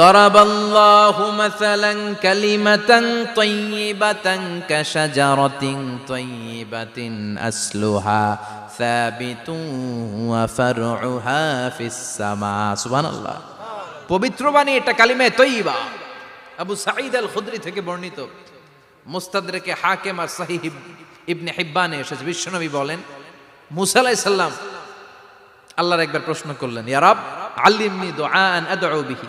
দরাবাল্লাহু মাসালান কালিমাতান তাইয়িবাতান কাশাজারাতিন তাইয়িবাতিন আসলুহা সাবিতুন ওয়া ফারউহা ফিস সামা সুবহানাল্লাহ পবিত্র বাণী এটা কালিমায়ে তৈয়বা আবু সাঈদ আল খুদরি থেকে বর্ণিত। মুস্তাদরেকে হাকেম আর সাহিহ ইবনে হিব্বানে এসেছে। বিশ্বনবী বলেন, মুসা আলাইহিস আল্লাহর একবার প্রশ্ন করলেন, ইয়া রব, আল্লিমনি দুআআন আদউ বিহি।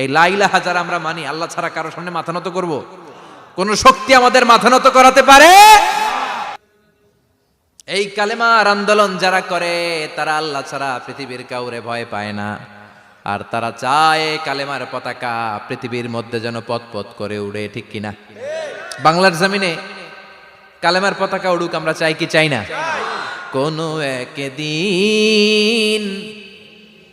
এই লাইলাহা যারা আমরা মানি, আল্লাহ ছাড়া কারোর সামনে মাথা নত করব? কোন শক্তি আমাদের মাথা নত করাতে পারে? এই কালেমার আন্দোলন যারা করে, তারা আল্লাহ ছাড়া পৃথিবীর কাউরে ভয় পায় না। আর তারা চায় কালেমার পতাকা পৃথিবীর মধ্যে যেন পথ পথ করে উড়ে, ঠিক কিনা? বাংলার জমিনে কালেমার পতাকা উড়ুক, আমরা চাই কি চাই না? কোনো একদিন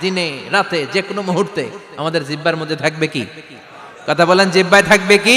দিনে, রাতে যে কোনো মুহূর্তে আমাদের জিব্বার মধ্যে থাকবে কি? কথা বলেন, জিব্বায় থাকবে কি?